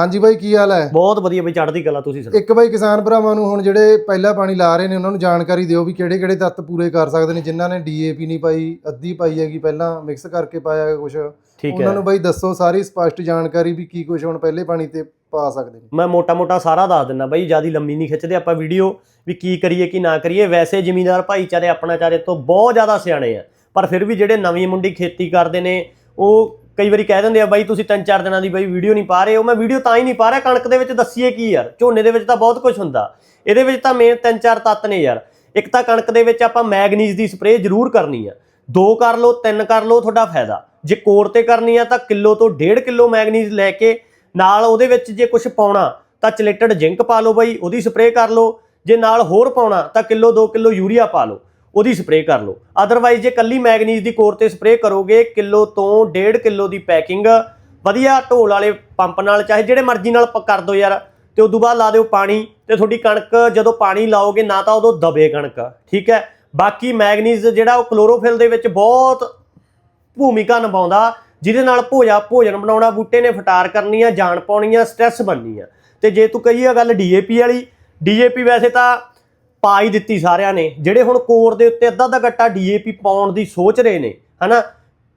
ਹਾਂਜੀ ਬਾਈ ਕੀ ਹਾਲ ਹੈ? ਬਹੁਤ ਵਧੀਆ ਬਈ ਚੜ੍ਹਦੀ ਕਲਾ ਤੁਸੀਂ ਸੁਣਾਓ। ਇੱਕ ਬਾਈ ਕਿਸਾਨ ਭਰਾਵਾਂ ਨੂੰ ਹੁਣ ਜਿਹੜੇ ਪਹਿਲਾ ਪਾਣੀ ਲਾ ਰਹੇ ਨੇ ਉਹਨਾਂ ਨੂੰ ਜਾਣਕਾਰੀ ਦਿਓ ਵੀ ਕਿਹੜੇ ਕਿਹੜੇ ਤੱਤ ਪੂਰੇ ਕਰ ਸਕਦੇ ਨੇ ਜਿਨ੍ਹਾਂ ਨੇ ਡੀਏਪੀ ਨਹੀਂ ਪਾਈ ਅੱਧੀ ਪਾਈ ਹੈਗੀ ਪਹਿਲਾਂ ਮਿਕਸ ਕਰਕੇ ਪਾਇਆ ਹੈ ਕੁਝ ਠੀਕ ਉਹਨਾਂ ਹੈ। ਨੂੰ ਬਾਈ ਦੱਸੋ ਸਾਰੀ ਸਪਸ਼ਟ ਜਾਣਕਾਰੀ ਵੀ ਕੀ ਕੁਝ ਹੁਣ ਪਹਿਲੇ ਪਾਣੀ ਤੇ ਪਾ ਸਕਦੇ ਨੇ। ਮੈਂ ਮੋਟਾ-ਮੋਟਾ ਸਾਰਾ ਦੱਸ ਦਿੰਦਾ ਬਈ ਜਿਆਦੀ ਲੰਮੀ ਨਹੀਂ ਖਿੱਚਦੇ ਆਪਾਂ ਵੀਡੀਓ ਵੀ ਕੀ ਕਰੀਏ ਕੀ ਨਾ ਕਰੀਏ। ਵੈਸੇ ਜ਼ਿਮੀਂਦਾਰ ਭਾਈਚਾਰੇ ਆਪਣਾ ਚਾਰੇ ਤੋਂ ਬਹੁਤ ਜ਼ਿਆਦਾ ਸਿਆਣੇ ਆ ਪਰ ਫਿਰ ਵੀ ਜਿਹੜੇ ਨਵੀਂ ਮੁੰਡੀ ਖੇਤੀ ਕਰਦੇ ਨੇ ਉਹ ਕਈ ਵਾਰੀ ਕਹਿ ਦਿੰਦੇ ਆ, ਬਾਈ ਤੁਸੀਂ ਤਿੰਨ ਚਾਰ ਦਿਨਾਂ ਦੀ ਬਾਈ ਵੀਡੀਓ ਨਹੀਂ ਪਾ ਰਹੇ ਹੋ। ਮੈਂ ਵੀਡੀਓ ਤਾਂ ਹੀ ਨਹੀਂ ਪਾ ਰਿਹਾ। ਕਣਕ ਦੇ ਵਿੱਚ ਦੱਸੀਏ ਕੀ ਯਾਰ? ਝੋਨੇ ਦੇ ਵਿੱਚ ਤਾਂ ਬਹੁਤ ਕੁਝ ਹੁੰਦਾ। ਇਹਦੇ ਵਿੱਚ ਤਾਂ ਮੇਨ ਤਿੰਨ ਚਾਰ ਤੱਤ ਨੇ ਯਾਰ। ਇੱਕ ਤਾਂ ਕਣਕ ਦੇ ਵਿੱਚ ਆਪਾਂ ਮੈਗਨੀਜ਼ ਦੀ ਸਪਰੇਅ ਜ਼ਰੂਰ ਕਰਨੀ ਆ। ਦੋ ਕਰ ਲਓ, ਤਿੰਨ ਕਰ ਲਓ, ਤੁਹਾਡਾ ਫਾਇਦਾ। ਜੇ ਕੋਰ ਤੇ ਕਰਨੀ ਆ ਤਾਂ ਕਿਲੋ ਤੋਂ 1.5 ਕਿਲੋ ਮੈਗਨੀਜ਼ ਲੈ ਕੇ ਨਾਲ ਉਹਦੇ ਵਿੱਚ ਜੇ ਕੁਝ ਪਾਉਣਾ ਤਾਂ ਚਲੇਟਡ ਜ਼ਿੰਕ ਪਾ ਲਓ ਬਾਈ, ਉਹਦੀ ਸਪਰੇਅ ਕਰ ਲਓ। ਜੇ ਨਾਲ ਹੋਰ ਪਾਉਣਾ ਤਾਂ ਕਿਲੋ 2 ਕਿਲੋ ਯੂਰੀਆ ਪਾ ਲਓ। ਉਹਦੀ ਸਪਰੇਅ ਕਰ ਲਓ। ਅਦਰਵਾਈਜ਼ ਜੇ ਕੱਲੀ ਮੈਗਨੀਜ਼ ਦੀ ਕੋਰ ਤੇ ਸਪਰੇਅ ਕਰੋਗੇ, ਕਿਲੋ ਤੋਂ 1.5 ਕਿਲੋ ਦੀ ਪੈਕਿੰਗ ਵਧੀਆ ਢੋਲ ਵਾਲੇ ਪੰਪ ਨਾਲ, ਚਾਹੇ ਜਿਹੜੇ ਮਰਜ਼ੀ ਨਾਲ ਪ- ਕਰ ਦਿਓ ਯਾਰ, ਤੇ ਉਦੋਂ ਬਾਅਦ ਲਾ ਦਿਓ ਪਾਣੀ, ਤੇ ਤੁਹਾਡੀ ਕਣਕ ਜਦੋਂ ਪਾਣੀ ਲਾਓਗੇ, ਨਾ ਤਾਂ ਉਦੋਂ ਦਬੇ ਕਣਕ, ਠੀਕ ਹੈ? ਬਾਕੀ ਮੈਗਨੀਜ਼ ਜਿਹੜਾ ਉਹ ਕਲੋਰੋਫਿਲ ਦੇ ਵਿੱਚ ਬਹੁਤ ਭੂਮਿਕਾ ਨਿਭਾਉਂਦਾ, ਜਿਹਦੇ ਨਾਲ ਭੋਜਾ ਭੋਜਨ ਬਣਾਉਣਾ, ਬੂਟੇ ਨੇ ਫਟਾਰ ਕਰਨੀ ਆ ਜਾਣ ਪਾਉਣੀ ਆ ਸਟ੍ਰੈਸ ਬਣਨੀ ਆ। ਤੇ ਜੇ ਤੂੰ ਕਹੀਏ ਗੱਲ ਡੀਏਪੀ ਵਾਲੀ ਡੀਏਪੀ ਵੈਸੇ ਤਾਂ ਪਾ ਹੀ ਦਿੱਤੀ ਸਾਰਿਆਂ ਨੇ, ਜਿਹੜੇ ਹੁਣ ਕੋਰ ਦੇ ਉੱਤੇ ਅੱਧਾ ਅੱਧਾ ਗੱਟਾ ਡੀਏਪੀ ਪਾਉਣ ਦੀ ਸੋਚ ਰਹੇ ਨੇ, ਹਨਾ?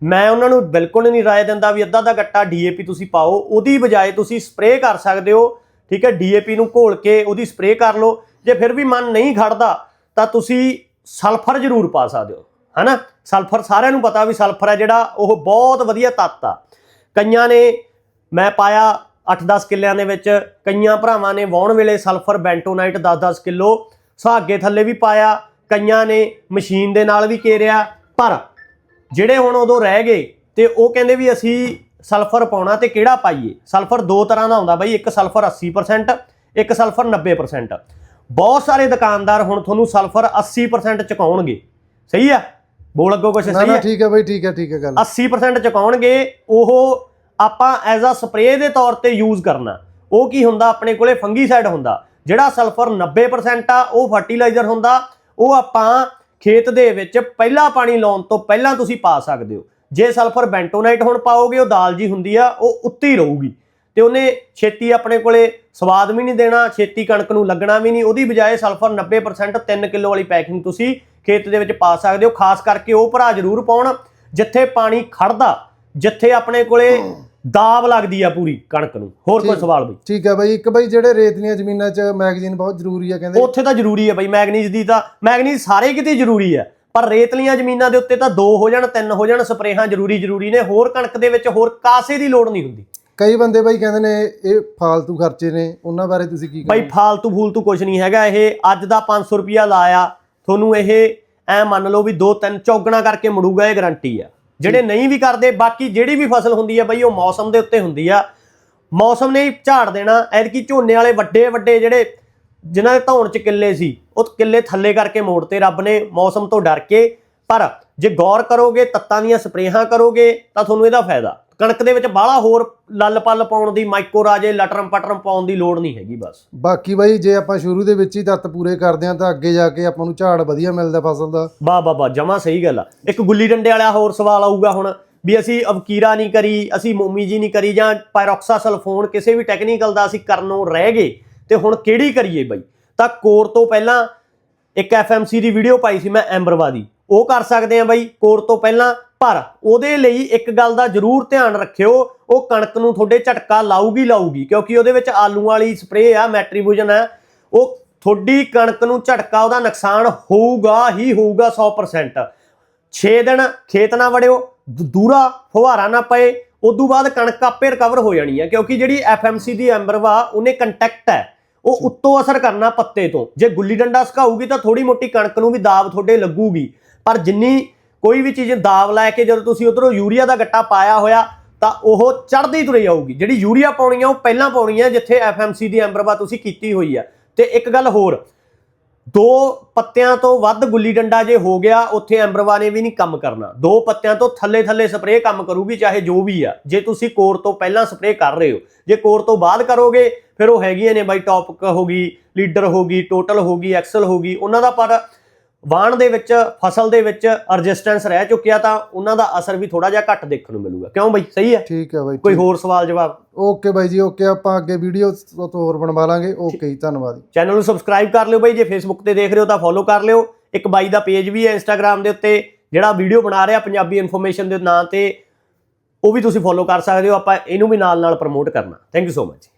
ਮੈਂ ਉਹਨਾਂ ਨੂੰ ਬਿਲਕੁਲ ਨਹੀਂ ਰਾਏ ਦਿੰਦਾ ਵੀ ਅੱਧਾ ਦਾ ਗੱਟਾ ਡੀਏਪੀ ਤੁਸੀਂ ਪਾਓ, ਉਹਦੀ ਬਜਾਏ ਤੁਸੀਂ ਸਪਰੇਅ ਕਰ ਸਕਦੇ ਹੋ, ਠੀਕ ਹੈ? ਡੀਏਪੀ ਨੂੰ ਘੋਲ ਕੇ ਉਹਦੀ ਸਪਰੇਅ ਕਰ ਲਓ, ਜੇ ਫਿਰ ਵੀ ਮਨ ਨਹੀਂ ਖੜਦਾ, ਤਾਂ ਤੁਸੀਂ ਸਲਫਰ ਜ਼ਰੂਰ ਪਾ ਸਕਦੇ ਹੋ, ਹਨਾ? ਸਲਫਰ ਸਾਰਿਆਂ ਨੂੰ ਪਤਾ ਵੀ ਸਲਫਰ ਹੈ ਜਿਹੜਾ, ਉਹ ਬਹੁਤ ਵਧੀਆ ਤੱਤ ਆ। ਕਈਆਂ ਨੇ, ਮੈਂ ਪਾਇਆ 8-10 ਕਿੱਲਿਆਂ ਦੇ ਵਿੱਚ, ਕਈਆਂ ਭਰਾਵਾਂ ਨੇ ਵਾਉਣ ਵੇਲੇ ਸਲਫਰ ਬੈਂਟੋਨਾਈਟ 10-10 ਕਿਲੋ ਸੁਹਾਗੇ ਥੱਲੇ ਵੀ ਪਾਇਆ ਕਈਆਂ ਨੇ ਮਸ਼ੀਨ ਦੇ ਨਾਲ ਵੀ ਕੇਰਿਆ ਪਰ ਜਿਹੜੇ ਹੁਣ ਉਦੋਂ ਰਹਿ ਗਏ ਤੇ ਉਹ ਕਹਿੰਦੇ ਵੀ ਅਸੀਂ ਸਲਫਰ ਪਾਉਣਾ ਤੇ ਕਿਹੜਾ ਪਾਈਏ? ਸਲਫਰ ਦੋ ਤਰ੍ਹਾਂ ਦਾ ਹੁੰਦਾ ਬਾਈ ਇੱਕ ਸਲਫਰ 80% ਇੱਕ ਸਲਫਰ 90% ਬਹੁਤ ਸਾਰੇ ਦੁਕਾਨਦਾਰ ਹੁਣ ਤੁਹਾਨੂੰ ਸਲਫਰ 80% ਚੁਕਾਉਣਗੇ। ਸਹੀ ਆ? ਬੋਲ ਅੱਗੋਂ ਕੁਛ ਸਹੀ ਆ? ਠੀਕ ਹੈ ਬਾਈ ਠੀਕ ਹੈ ਠੀਕ ਹੈ ਗੱਲ। 80% ਚੁਕਾਉਣਗੇ ਉਹ ਆਪਾਂ ਐਜ਼ ਅ ਸਪਰੇਅ ਦੇ ਤੌਰ ਤੇ ਯੂਜ਼ ਕਰਨਾ। ਉਹ ਕੀ ਹੁੰਦਾ? ਆਪਣੇ ਕੋਲੇ ਫੰਗੀਸਾਈਡ ਹੁੰਦਾ। ਜਿਹੜਾ ਸਲਫਰ 90% ਆ, ਉਹ ਫਰਟੀਲਾਈਜ਼ਰ ਹੁੰਦਾ। ਉਹ ਆਪਾਂ ਖੇਤ ਦੇ ਵਿੱਚ ਪਹਿਲਾ ਪਾਣੀ ਲਾਉਣ ਤੋਂ ਪਹਿਲਾਂ ਤੁਸੀਂ ਪਾ ਸਕਦੇ ਹੋ। ਜੇ ਸਲਫਰ ਬੈਂਟੋਨਾਈਟ ਹੁਣ ਪਾਓਗੇ, ਉਹ ਦਾਲ ਜੀ ਹੁੰਦੀ ਆ, ਉਹ ਉੱਤੀ ਰਹੂਗੀ। ਤੇ ਉਹਨੇ ਛੇਤੀ ਆਪਣੇ ਕੋਲੇ ਸਵਾਦ ਵੀ ਨਹੀਂ ਦੇਣਾ, ਛੇਤੀ ਕਣਕ ਨੂੰ ਲੱਗਣਾ ਵੀ ਨਹੀਂ। ਉਹਦੀ ਬਜਾਏ ਸਲਫਰ 90% 3 ਕਿਲੋ ਵਾਲੀ ਪੈਕਿੰਗ ਤੁਸੀਂ ਖੇਤ ਦੇ ਵਿੱਚ ਪਾ ਸਕਦੇ ਹੋ। ਖਾਸ ਕਰਕੇ ਉਹ ਭਰਾ ਜ਼ਰੂਰ ਪਾਉਣ, ਜਿੱਥੇ ਪਾਣੀ ਖੜਦਾ ਜਿੱਥੇ ਆਪਣੇ ਕੋਲੇ ਦਾਬ ਲੱਗਦੀ ਆ ਪੂਰੀ ਕਣਕ ਨੂੰ। ਹੋਰ ਕੋਈ। ਸਵਾਲ ਬਈ? ਠੀਕ ਹੈ ਬਾਈ ਇੱਕ ਬਾਈ ਜਿਹੜੇ ਰੇਤਲੀਆਂ ਜ਼ਮੀਨਾਂ 'ਚ ਮੈਗਜ਼ੀਨ ਬਹੁਤ ਜ਼ਰੂਰੀ ਹੈ ਕਹਿੰਦੇ। ਉੱਥੇ ਤਾਂ ਜ਼ਰੂਰੀ ਹੈ ਬਈ ਮੈਗਨੀਜ਼ ਦੀ ਤਾਂ ਮੈਗਨੀਜ਼ ਸਾਰੇ ਕਿਤੇ ਜ਼ਰੂਰੀ ਹੈ ਪਰ ਰੇਤਲੀਆਂ ਜ਼ਮੀਨਾਂ ਦੇ ਉੱਤੇ ਤਾਂ ਦੋ ਹੋ ਜਾਣ ਤਿੰਨ ਹੋ ਜਾਣ ਸਪਰੇਹਾਂ ਜ਼ਰੂਰੀ ਜ਼ਰੂਰੀ ਨੇ। ਹੋਰ ਕਣਕ ਦੇ ਵਿੱਚ ਹੋਰ ਕਾਸੇ ਦੀ ਲੋੜ ਨਹੀਂ ਹੁੰਦੀ। ਕਈ ਬੰਦੇ ਬਾਈ ਕਹਿੰਦੇ ਨੇ ਇਹ ਫਾਲਤੂ ਖਰਚੇ ਨੇ। ਉਹਨਾਂ ਬਾਰੇ ਤੁਸੀਂ ਕੀ ਬਈ ਫਾਲਤੂ ਫੂਲਤੂ ਕੁਝ ਨਹੀਂ ਹੈਗਾ। ਇਹ ਅੱਜ ਦਾ 500 ਰੁਪਿਆ ਲਾਇਆ। ਤੁਹਾਨੂੰ ਇਹ ਐ ਮੰਨ ਲਓ ਵੀ ਦੋ ਤਿੰਨ ਚੌਗਣਾ ਕਰਕੇ ਮੁੜੂਗਾ ਇਹ ਗਾਰੰਟੀ ਆ। ਜਿਹੜੇ ਨਹੀਂ ਵੀ ਕਰਦੇ ਬਾਕੀ ਜਿਹੜੀ ਵੀ ਫਸਲ ਹੁੰਦੀ ਆ ਬਈ ਉਹ ਮੌਸਮ ਦੇ ਉੱਤੇ ਹੁੰਦੀ ਆ। ਮੌਸਮ ਨੇ ਹੀ ਝਾੜ ਦੇਣਾ ਐਤਕੀ ਝੋਨੇ ਵਾਲੇ ਵੱਡੇ ਵੱਡੇ ਜਿਹੜੇ ਜਿਨ੍ਹਾਂ ਦੇ ਧੌਣ ਚ ਕਿੱਲੇ ਸੀ ਉਹ ਕਿੱਲੇ ਥੱਲੇ ਕਰਕੇ ਮੋੜਤੇ ਰੱਬ ਨੇ ਮੌਸਮ ਤੋਂ ਡਰ ਕੇ। ਪਰ ਜੇ ਗੌਰ ਕਰੋਗੇ ਤੱਤਾਂ ਦੀਆਂ ਸਪਰੇਹਾਂ ਕਰੋਗੇ ਤਾਂ ਤੁਹਾਨੂੰ ਇਹਦਾ ਫਾਇਦਾ। ਕਣਕ ਦੇ ਵਿੱਚ ਬਾਹਲਾ ਹੋਰ ਲੱਲ ਪੱਲ ਪਾਉਣ ਦੀ ਮਾਈਕੋ ਰਾਜੇ ਲਟਰਮ ਪਟਰਮ ਪਾਉਣ ਦੀ ਲੋੜ ਨਹੀਂ ਹੈਗੀ ਬਸ। ਬਾਕੀ ਬਾਈ ਜੇ ਆਪਾਂ ਸ਼ੁਰੂ ਦੇ ਵਿੱਚ ਹੀ ਤੱਤ ਪੂਰੇ ਕਰਦੇ ਹਾਂ ਤਾਂ ਅੱਗੇ ਜਾ ਕੇ ਆਪਾਂ ਨੂੰ ਝਾੜ ਵਧੀਆ ਮਿਲਦਾ ਫਸਲ ਦਾ। ਬਾ ਬਾ ਬਾ ਜਮਾ ਸਹੀ ਗੱਲ ਆ। ਇੱਕ ਗੁੱਲੀ ਡੰਡੇ ਵਾਲਾ ਹੋਰ ਸਵਾਲ ਆਊਗਾ ਹੁਣ ਵੀ ਅਸੀਂ ਅਵਕੀਰਾ ਨਹੀਂ ਕਰੀ ਅਸੀਂ ਮੋਮੀ ਜੀ ਨਹੀਂ ਕਰੀ ਜਾਂ ਪਾਇਰੋਕਸਾਸਲਫੋਨ ਕਿਸੇ ਵੀ ਟੈਕਨੀਕਲ ਦਾ ਅਸੀਂ ਕਰਨੋਂ ਰਹਿ ਗਏ ਤੇ ਹੁਣ ਕਿਹੜੀ ਕਰੀਏ ਬਈ? ਤਾਂ ਕੋਰ ਤੋਂ ਪਹਿਲਾਂ ਇੱਕ ਐਫਐਮਸੀ ਦੀ ਵੀਡੀਓ ਪਾਈ ਸੀ ਮੈਂ ਐਂਬਰਵਾ ਦੀ। ਉਹ ਕਰ ਸਕਦੇ ਆ ਬਈ ਕੋਰ ਤੋਂ ਪਹਿਲਾਂ ਪਰ ਉਹਦੇ ਲਈ ਇੱਕ ਗੱਲ ਦਾ ਜ਼ਰੂਰ ਧਿਆਨ ਰੱਖਿਓ ਉਹ ਕਣਕ ਨੂੰ ਤੁਹਾਡੇ ਝਟਕਾ ਲਾਊਗੀ ਲਾਊਗੀ ਕਿਉਂਕਿ ਉਹਦੇ ਵਿੱਚ ਆਲੂ ਵਾਲੀ ਸਪਰੇਅ ਆ ਮੈਟਰੀਬੂਜਨ ਆ ਉਹ ਤੁਹਾਡੀ ਕਣਕ ਨੂੰ ਝਟਕਾ ਉਹਦਾ ਨੁਕਸਾਨ ਹੋਊਗਾ ਹੀ ਹੋਊਗਾ 100% 6 ਦਿਨ ਖੇਤ ਨਾ ਵੜਿਓ ਦੂਰਾ ਫੁਹਾਰਾ ਨਾ ਪਏ ਉਦੋਂ ਬਾਅਦ ਕਣਕ ਆਪੇ ਰਿਕਵਰ ਹੋ ਜਾਣੀ ਹੈ ਕਿਉਂਕਿ ਜਿਹੜੀ ਐਫਐਮਸੀ ਦੀ ਐਂਬਰਵਾ ਉਹਨੇ ਕੰਟੈਕਟ ਹੈ ਉਹ ਉੱਤੋਂ ਅਸਰ ਕਰਨਾ ਪੱਤੇ ਤੋਂ। ਜੇ ਗੁੱਲੀ ਡੰਡਾ ਸੁਕਾਊਗੀ ਤਾਂ ਥੋੜੀ ਮੋਟੀ ਕਣਕ ਨੂੰ ਵੀ ਦਾਬ ਤੁਹਾਡੇ ਲੱਗੂਗੀ ਪਰ ਜਿੰਨੀ ਕੋਈ ਵੀ ਚੀਜ਼ ਦਾਬ ਲੈ ਕੇ ਜਦੋਂ ਤੁਸੀਂ ਉਧਰੋਂ ਯੂਰੀਆ ਦਾ ਗੱਟਾ ਪਾਇਆ ਹੋਇਆ, ਤਾਂ ਉਹ ਚੜਦੀ ਤੁਰੇ ਜਾਊਗੀ। ਜਿਹੜੀ ਯੂਰੀਆ ਪਾਉਣੀ ਆ, ਉਹ ਪਹਿਲਾਂ ਪਾਉਣੀ ਆ, ਜਿੱਥੇ ਐਫਐਮਸੀ ਦੀ ਐਂਬਰਵਾ ਤੁਸੀਂ ਕੀਤੀ ਹੋਈ ਆ। ਤੇ ਇੱਕ ਗੱਲ ਹੋਰ, ਦੋ ਪੱਤਿਆਂ ਤੋਂ ਵੱਧ ਗੁੱਲੀ ਡੰਡਾ ਜੇ ਹੋ ਗਿਆ, ਉੱਥੇ ਐਮਬਰਵਾ ਨੇ ਵੀ ਨਹੀਂ ਕੰਮ ਕਰਨਾ। ਦੋ ਪੱਤਿਆਂ ਤੋਂ ਥੱਲੇ ਥੱਲੇ ਸਪਰੇਅ ਕੰਮ ਕਰੂਗੀ, ਚਾਹੇ ਜੋ ਵੀ ਆ। ਜੇ ਤੁਸੀਂ ਕੋਰ ਤੋਂ ਪਹਿਲਾਂ ਸਪਰੇਅ ਕਰ ਰਹੇ ਹੋ, ਜੇ ਕੋਰ ਤੋਂ ਬਾਅਦ ਕਰੋਗੇ, ਫਿਰ ਉਹ ਹੈਗੀਆਂ ਨੇ ਬਾਈ, ਟੌਪਿਕ ਹੋ ਗਈ, ਲੀਡਰ ਹੋ ਗਈ, ਟੋਟਲ ਹੋ ਗਈ, ਐਕਸਲ ਹੋ ਗਈ, ਉਹਨਾਂ ਦਾ ਪਰ ਵਾਣ ਦੇ ਵਿੱਚ ਫਸਲ ਦੇ ਵਿੱਚ ਰੈਜ਼ਿਸਟੈਂਸ ਰਹਿ ਚੁੱਕਿਆ ਤਾਂ ਉਹਨਾਂ ਦਾ ਅਸਰ ਵੀ ਥੋੜਾ ਜਿਹਾ ਘੱਟ ਦੇਖਣ ਨੂੰ ਮਿਲੂਗਾ। ਕਿਉਂ ਬਈ? ਸਹੀ ਹੈ? ਠੀਕ ਹੈ ਬਾਈ ਕੋਈ ਹੋਰ ਸਵਾਲ ਜਵਾਬ? ਓਕੇ ਬਾਈ ਜੀ ਓਕੇ ਆਪਾਂ ਅੱਗੇ ਵੀਡੀਓ ਤੋਂ ਹੋਰ ਬਣਵਾ ਲਾਂਗੇ। ਓਕੇ ਜੀ ਧੰਨਵਾਦ ਚੈਨਲ ਨੂੰ ਸਬਸਕ੍ਰਾਈਬ ਕਰ ਲਿਓ ਬਈ ਜੇ ਫੇਸਬੁੱਕ ਤੇ ਦੇਖ ਰਹੇ ਹੋ ਤਾਂ ਫੋਲੋ ਕਰ ਲਿਓ। ਇੱਕ ਬਾਈ ਦਾ ਪੇਜ ਵੀ ਹੈ ਇੰਸਟਾਗ੍ਰam ਦੇ ਉੱਤੇ ਜਿਹੜਾ ਵੀਡੀਓ ਬਣਾ ਰਿਹਾ ਪੰਜਾਬੀ ਇਨਫੋਰਮੇਸ਼ਨ ਦੇ ਨਾਂ ਤੇ ਉਹ ਵੀ ਤੁਸੀਂ ਫੋਲੋ ਕਰ ਸਕਦੇ ਹੋ। ਆਪਾਂ ਇਹਨੂੰ ਵੀ ਨਾਲ ਨਾਲ ਪ੍ਰਮੋਟ ਕਰਨਾ। Thank you so much